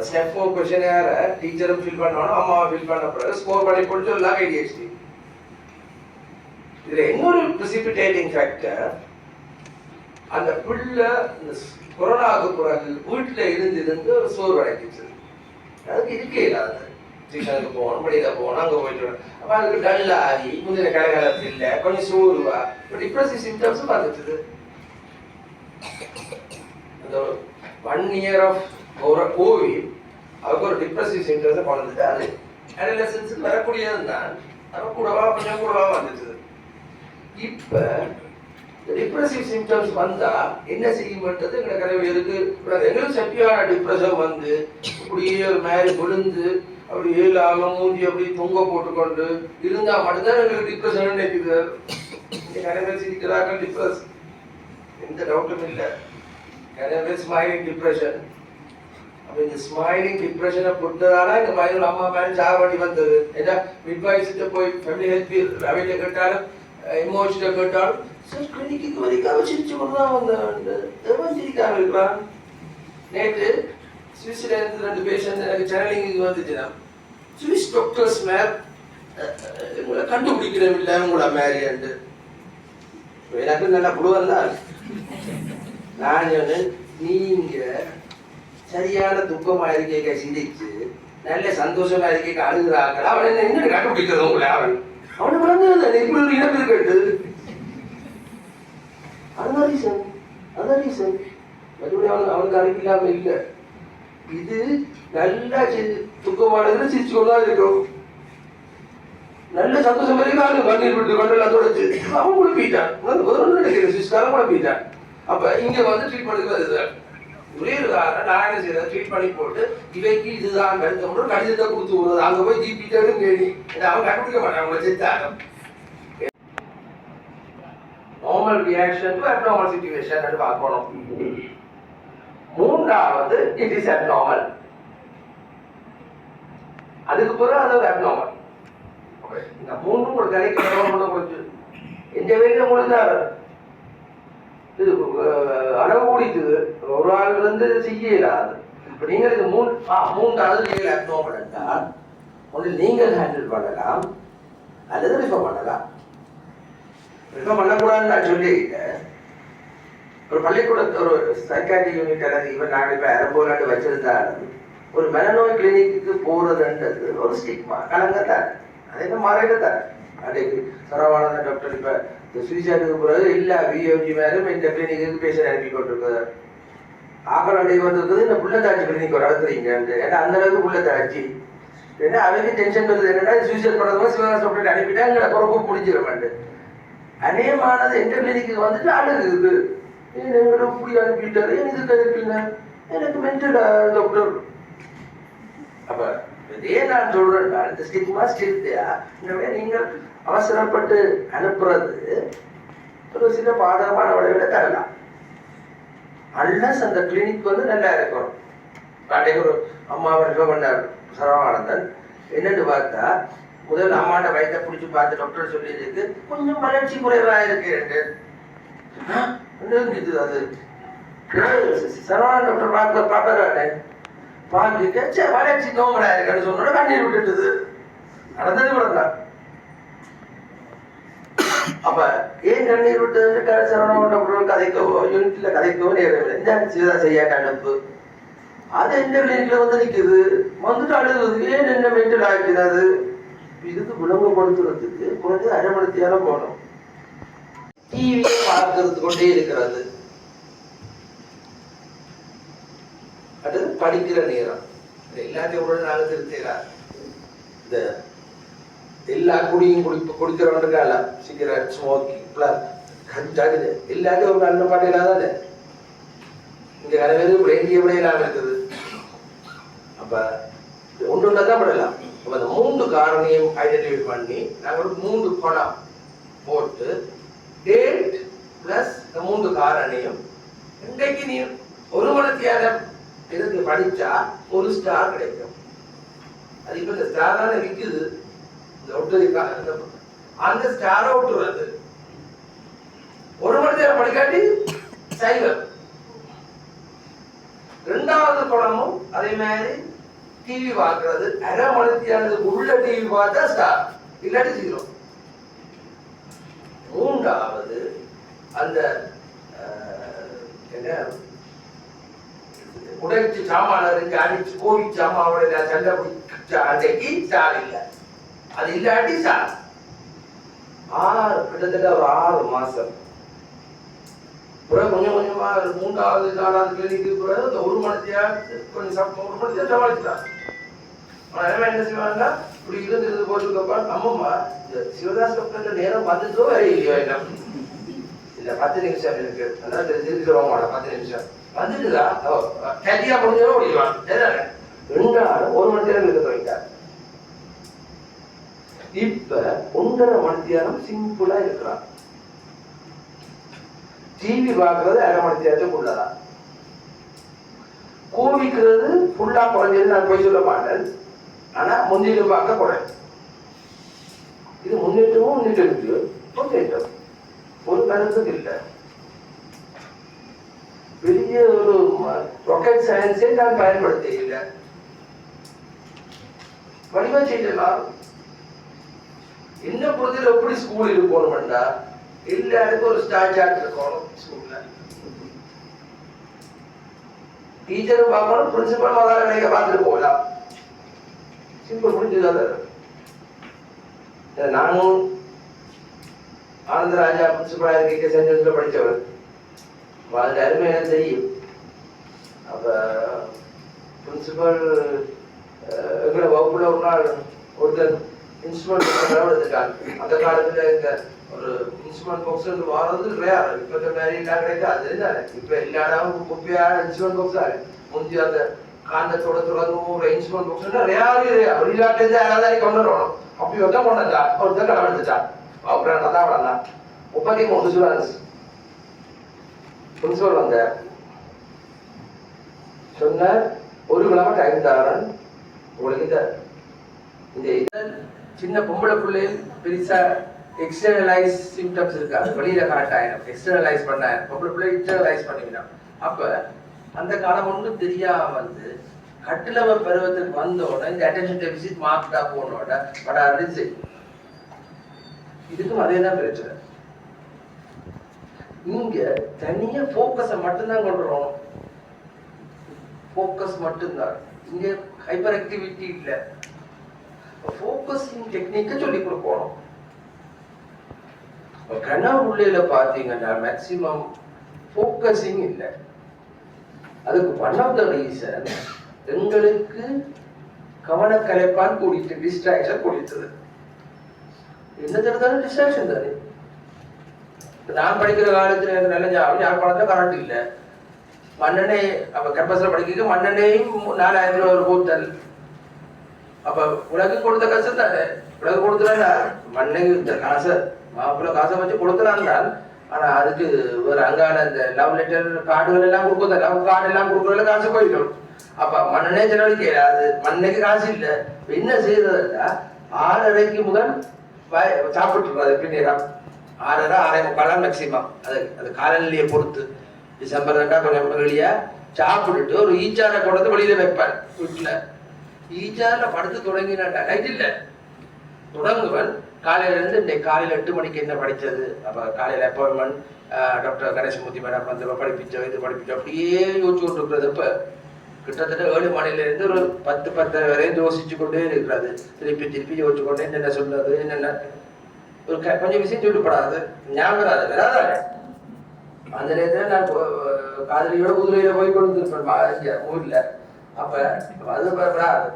Step four question டீச்சரும் fill பண்ணணும் அம்மாவை ஃபில் பண்ண பிறகு ஸ்கோர் பண்ணி போட்டு எல்லாம் ஏடிஹெச்டி இதில் இன்னொரு ப்ரிசிபிடேட்டிங் ஃபேக்டர் அந்த பிள்ளை இந்த கொரோனாவுக்கு பிறகு வீட்டில் இருந்து இருந்து ஒரு சோறு அடைக்கிச்சு அதுக்கு இருக்கே இல்லாத டியூஷனுக்கு போகணும் வெளியில போகணும் அங்கே போயிட்டு வரணும். அதுக்கு டல் ஆகி முந்தின கலகலத்து இல்லை கொஞ்சம் சோர்வா? இப்போ டிப்ரெசிவ் சிம்டம்ஸும் வந்துட்டுது. அந்த ஒன் இயர் ஆஃப் ஒரு கோவிட் அவருக்கு ஒரு டிப்ரெசிவ் சிம்டம்ஸை வளர்ந்துட்டாரு. அது அடலசன்ஸுக்கு வரக்கூடியது தான் அது கூடவா கொஞ்சம் கூடவா வந்துட்டுது. இப்போ டிப்ரெசிவ் சிம்டம்ஸ் வந்தா என்ன செய்யும்ன்றது எங்களை கனவு எதுக்கு? எங்களுக்கு சட்டியான டிப்ரெஷன் வந்து இப்படியே ஒரு மாதிரி விழுந்து அப்படி ஏழாம மூஞ்சி அப்படி தொங்க போட்டுக்கொண்டு இருந்தா மட்டும்தான் எங்களுக்கு டிப்ரெஷன் நினைக்குது. நிறைய பேர் சிரிக்கிறார்கள் டிப்ரெஸ் எந்த டவுட்டும் இல்லை. நிறைய பேர் ஸ்மைலிங் டிப்ரெஷன் இந்த ஸ்மைலிங் டிப்ரெஷனை பொறுத்ததால இந்த பையனோட அம்மா மேலே சாவடி வந்தது? ஏன்னா மிட்வைஸ்கிட்ட போய் ஃபேமிலி ஹெல்த் அவையில கேட்டாலும் எமோஷனை கேட்டாலும் சார் கிளினிக்கு வரைக்கும் அவ சிரிச்சு கொண்டு தான் வந்தேன். எவன் சிரிக்காம இருக்கிறான் நேற்று சுவிட்சர்லாந்து ரெண்டு பேஷண்ட் எனக்கு சேனலிங் இது வந்துச்சுன்னா சுவிஸ் டாக்டர்ஸ் மேல் உங்களை கண்டுபிடிக்கிறோம் இல்லை உங்களோட மேரியன்ட்டு எனக்கு நல்லா புழுவன் தான். நான் சொன்னேன் நீங்கள் சரியான துக்கமா இருக்க சிந்திச்சு நல்ல சந்தோஷமா இருக்க அழுகிறாங்க அவன் என்ன என்ன கண்டுபிடிக்கிறது உங்களை அவன்? அவனை விளங்குறது இப்படி ஒரு இடம் இருக்கட்டு? அதுதான் ரீசன் அதான் ரீசன் மறுபடியும் அவன் அவனுக்கு அறிவில்லாம இல்லை. இது நல்லா சி- துக்கமானதுல சிரிச்சு கொண்டுதான் இருக்கும் நல்ல சந்தோஷம் வரைக்கும் கண்ணீர் விட்டு கண்ணெல்லாம் தொடச்சு. அவன் குழப்பிட்டான் ஒரு நினைக்கிறேன் சிஸ்காரம் குழப்பிட்டான் அப்ப இங்க வந்து ட்ரீட்மெண்ட் வருது ஒரே ஒரு காரணம் நான் ட்ரீட் பண்ணி போட்டு இவைக்கு இதுதான் கருத்து கடிதத்தை கொடுத்து விடுறது. அங்க போய் ஜிபிட்டாலும் கேடி அவன் கண்டுபிடிக்க மாட்டான் அவங்க செத்தாங்க normal reaction to abnormal situation பார்க்கணும். மூன்றாவது இட் இஸ் அப்நார்மல் அதுக்கு பிறகு அது ஒரு அப்நார்மல் இந்த மூணும் ஒரு கலைக்கு கொஞ்சம். எந்த வேலையும் தான் இது அஹ், அளவு ஒரு ஆள் வந்து செய்ய இயலாது இப்ப நீங்கள் இது மூணு ஆ, மூன்றாவது நீங்கள் அப்நார்மல் என்றால் ஒன்று நீங்கள் ஹேண்டில் பண்ணலாம். அல்லது ரிஃபர் பண்ணலாம். ரிஃபர் பண்ணக்கூடாதுன்னு நான் சொல்லியிருக்கேன் ஒரு பள்ளிக்கூடத்து ஒரு சைக்காட்ரி யூனிட் அல்லது இவன் நாங்கள் இப்போ அரம்போலாண்டு வச்சிருந்தாலும் ஒரு மனநோய் கிளினிக்கு போறதுன்றது ஒரு ஸ்டிக்மா கலங்கத்தான். அது என்ன மறையில தான் அன்றைக்கு சரவானந்த டாக்டர் இப்போ இந்த சுவிசாட்டுக்கு பிறகு எல்லா பிஎம்ஜி மேலும் இந்த கிளினிக்கு பேஷண்ட் அனுப்பி கொண்டிருக்கிறார் ஆக்கல் அன்றைக்கு வந்திருக்குது இந்த புள்ளத்தாட்சி கிளினிக் ஒரு அழுத்துறீங்க ஏன்னா அந்த அளவுக்கு புள்ளத்தாட்சி ஏன்னா அவருக்கு டென்ஷன் வருது என்னன்னா சூசைட் பண்ணுறதுமா சிவகாசம் அப்படின்னு அனுப்பிட்டா எங்களை பொறுப்பு முடிஞ்சிட மாட்டேன் அநேகமானது எந்த கிளினிக்கு வந்துட்டு அழுகுது ஏன் எங்களை இப்படி அனுப்பிட்டாரு? ஏன் இதுக்கு அனுப்பிங்க எனக்கு மென்டல் டாக்டர் அப்போ இதே நான் சொல்றேன். இந்த ஸ்டிக்மா ஸ்டில் எனவே நீங்கள் அவசரப்பட்டு அனுப்புறது ஒரு சில பாதகமான விளைவுகளை தரலாம். அன்லஸ் அந்த கிளினிக் வந்து நல்லா இருக்கணும். அன்றைக்கு ஒரு அம்மாவை ரிஃபர் பண்ணார்? சரவானந்தன் என்னன்னு பார்த்தா முதல் அம்மாட்ட வயிற்ற பிடிச்சி பார்த்து டாக்டர் சொல்லியிருக்கு கொஞ்சம் வளர்ச்சி குறைவாக இருக்கு அது? சரவானந்த டாக்டர் பார்க்க பார்க்கறானே? பார்த்துட்டு சரி வளர்ச்சி நோங்கடா இருக்குன்னு சொன்னோட கண்ணீர் விட்டுட்டுது. நடந்தது இவ்வளவுதான். அப்ப ஏன் கண்ணீர் விட்டது சரவண டாக்டர் கதைக்கவோ யூனிட்ல கதைக்கவோ நேரம் இல்லை. சிவதா செய்யா கணப்பு அது எந்த கிளினிக்ல வந்து நிக்குது? வந்துட்டு அழுகுது. ஏன் என்ன மென்டல் ஆகிக்குது அது இதுக்கு விளங்கப்படுத்துறதுக்கு குறைஞ்சது அரை மணி நேரம் போகணும் டிவியை பார்க்கறது கொண்டே இருக்கிறது. படிக்கிற நேரம். எல்லாத்தையும் உடனே நாங்கள் திருத்தீரா இந்த எல்லா குடியும் குடிப்பு குடிக்கிறவனுக்கால சிகரெட் ஸ்மோக்கிங் பிளஸ் கஞ்சாகுது எல்லாத்தையும் ஒரு நல்ல பாட்டையில தானே இங்க கனவே வேண்டிய விட இல்லாம இருக்குது. அப்ப ஒன்று தான் படலாம் அப்ப அந்த மூன்று காரணியும் ஐடென்டிஃபை பண்ணி நாங்கள் மூன்று குணம் போட்டு டேட் பிளஸ் இந்த மூன்று காரணியும் இன்றைக்கு நீ ஒரு மணத்தியாலம் இதுக்கு படிச்சா ஒரு ஸ்டார் கிடைக்கும். அது இப்ப இந்த ஸ்டார் தானே விற்குது இந்த ஒட்டு இந்த- அந்த ஸ்டாரை விட்டுறது ஒரு மணி நேரம் படிக்காட்டி சைவர் ரெண்டாவது படமும் அதே மாதிரி டிவி பார்க்கறது. அரை மணித்தியானதுக்கு உள்ள டிவி பார்த்தா ஸ்டார் இல்லாட்டி ஜீரோ மூன்றாவது அந்த என்ன? உடைச்சு சாமான அறிஞ்சு அடிச்சு கோவி சாமாவோட சண்டை பிடிச்ச அன்றைக்கு ஸ்டார் இல்லை. அது இல்லாட்டி ஸ்டார் ஆறு கிட்டத்தட்ட ஒரு ஆறு மாசம். பிறகு கொஞ்சம் கொஞ்சமா மூன்றாவது நாலாவது கிளினிக்கு பிறகு இந்த ஒரு மணத்தையா கொஞ்சம் சம் ஒரு மணத்தையா சமாளிச்சுட்டான் என்ன செய்வாங்கன்னா இப்படி இருந்து இருந்து போட்டுக்கப்பா நம்மம்மா இந்த சிவதாஸ் டாக்டர் நேரம் வந்துட்டோ வேற இல்லையோ என்ன இல்ல பத்து நிமிஷம் இருக்கு அதான் தெரிஞ்சுக்கிறோம் பத்து நிமிஷம். வந்துட்டுதா ஓ கட்டியா முடிஞ்சோ ரெண்டாலும் ஒரு மணி நேரம் இருக்க தொடங்கிட்டார். இப்ப ஒன்றரை மணி நேரம் சிம்பிளா இருக்கிறான் டிவி பார்க்கறது அரை மணி நேரத்துக்குள்ளதா கோவிக்கிறது ஃபுல்லா குறைஞ்சது நான் போய் சொல்ல மாட்டேன். ஆனா முன்னேற்றம் பார்க்க குறை இது முன்னேற்றமும் முன்னேற்றம் இருக்கு முன்னேற்றம். ஒரு கருத்துக்கு இல்லை. பெரிய ஒரு ராக்கெட் சயின்ஸே நான் பயன்படுத்தி இல்லை செய்யலாம் என்ன பொறுத்தல எப்படி ஸ்கூல் இருக்கணும்டா எல்லாருக்கும் ஒரு ஸ்டார் சார்ட் இருக்கணும் ஸ்கூல்ல டீச்சரும் பார்க்கணும் பிரின்சிபல் மாதிரி நினைக்க பார்த்துட்டு போகலாம். சிம்பிள் முடிஞ்சது நானும் ஆனந்தராஜா பிரின்சிபலாக இருக்க சென்ட் படித்தவர் வாழ்ந்த அப்ப அருமை எனக்கு தெரியும். அப்போ பிரின்சிபல் எங்களை வகுப்பில் ஒரு நாள் ஒருத்தர் இன்ஸ்ட்ருமெண்ட் எடுத்துட்டாங்க அந்த காலத்தில் இந்த ஒரு இன்ஸ்ட்ருமெண்ட் பாக்ஸ் வந்து வாரது ரேர் இப்போ இந்த மாதிரி எல்லாம் கிடைக்காது. தானே இப்போ எல்லா குப்பையாக குப்பையா இன்ஸ்ட்ருமெண்ட் பாக்ஸ் ஆகும் முந்தி அந்த காந்தத்தோட தொடங்கும் ஒரு இன்ஸ்ட்ருமெண்ட் பாக்ஸ் ரேரு வெளிநாட்டுல இருந்து யாராவது கொண்டு வரணும். அப்படி ஒருத்தான் கொண்டு வந்தா ஒருத்தர் கடை எடுத்துட்டான். அப்புறம் நல்லா வளர்ந்தான் முப்பத்தி மூணு ஸ்டூடெண்ட்ஸ் பிரின்சிபல் வந்தார் சொன்ன ஒரு கிழமை டைம் உங்களுக்கு இந்த இந்த இதை சின்ன பொம்பளை பிள்ளைகள் பெருசா எக்ஸ்டர்னலைஸ் சிம்டம்ஸ் இருக்காது வெளியில கனெக்ட் ஆயிடும் எக்ஸ்டர்னலைஸ் பண்ண பொம்பளை பிள்ளை இன்டர்னலைஸ் பண்ணிக்கணும். அப்ப அந்த காலம் ஒன்றும் தெரியாம வந்து கட்டிலவ பருவத்துக்கு வந்தோட இந்த அட்டென்ஷன் டெபிசிட் மார்க்டா போனோட படாது செய்யும் இதுக்கும் அதே தான் பிரச்சனை. இங்க தனியா ஃபோக்கஸை மட்டும்தான் கொண்டு வரணும் ஃபோக்கஸ் மட்டும்தான். இங்க ஹைப்பர் ஆக்டிவிட்டி இல்ல ஃபோக்கஸிங் டெக்னிக்கை சொல்லி கொடுக்கணும். கண்ணா உள்ளில பாத்தீங்கன்னா மேக்சிமம் ஃபோக்கஸிங் இல்லை. அதுக்கு ஒன் ஆஃப் த ரீசன் எங்களுக்கு கவனக்கலைப்பான் கூடிட்டு டிஸ்ட்ராக்ஷன் கூடித்தது. என்ன தெரிந்தாலும் டிஸ்ட்ராக்ஷன் தானே நான் படிக்கிற காலத்துல எனக்கு நல்ல ஞாபகம் யாழ்ப்பாணத்துல கரண்ட் இல்லை. மண்ணெண்ணே அப்ப கேம்பஸ்ல படிக்க மண்ணெண்ணையும் நாலாயிரம் ரூபாய் ஒரு கூத்தல் அப்ப உனக்கு கொடுத்த கஷ்டம் தானே? உனக்கு கொடுத்துனா மண்ணைக்கு இந்த காசை மாப்பிள்ள காசை வச்சு கொடுக்கலாம் தான் ஆனா அதுக்கு ஒரு அங்கான இந்த லவ் லெட்டர் கார்டுகள் எல்லாம் கொடுக்கல லவ் கார்டு எல்லாம் கொடுக்கறதுல காசு போயிடும். அப்ப மண்ணனே செலவழிக்க அது மண்ணைக்கு காசு இல்ல. என்ன செய்யறதுன்னா ஆறரைக்கு முதல் வய- சாப்பிட்டுறது பின்னேரம் ஆறரை ஆறே முக்காலாம் மேக்சிமம் அது அது காலநிலையை பொறுத்து. டிசம்பர் ரெண்டா கொஞ்சம் வெளியே சாப்பிட்டுட்டு ஒரு ஈச்சாரை கொண்டு வெளியில வைப்பேன் வீட்டில். ஈச்சாரில் படுத்து தொடங்கினாட்டா ரைட் இல்லை. தொடங்குவன். காலையில இருந்து இன்னைக்கு காலையில் எட்டு மணிக்கு என்ன படித்தது அப்போ காலையில் அப்பாயின்மெண்ட் டாக்டர் கணேசமூர்த்தி மேடம் வந்து படிப்பிச்சோம் இது படிப்பிச்சோம் அப்படியே யோசிச்சு கொண்டு இருக்கிறது இப்போ கிட்டத்தட்ட ஏழு மணிலேருந்து ஒரு பத்து பத்தரை வரையும் யோசிச்சு கொண்டே இருக்கிறது திருப்பி திருப்பி யோசிச்சு கொண்டே என்னென்ன சொல்றது என்னென்ன ஒரு க- கொஞ்சம் விஷயம் சொல்லப்படாது ஞாபகம் வராது. வராத அந்த நேரத்துல நான் காதலியோட குதிரையில போய் கொண்டு இருப்பேன் ஊர்ல. அப்ப அது வராது.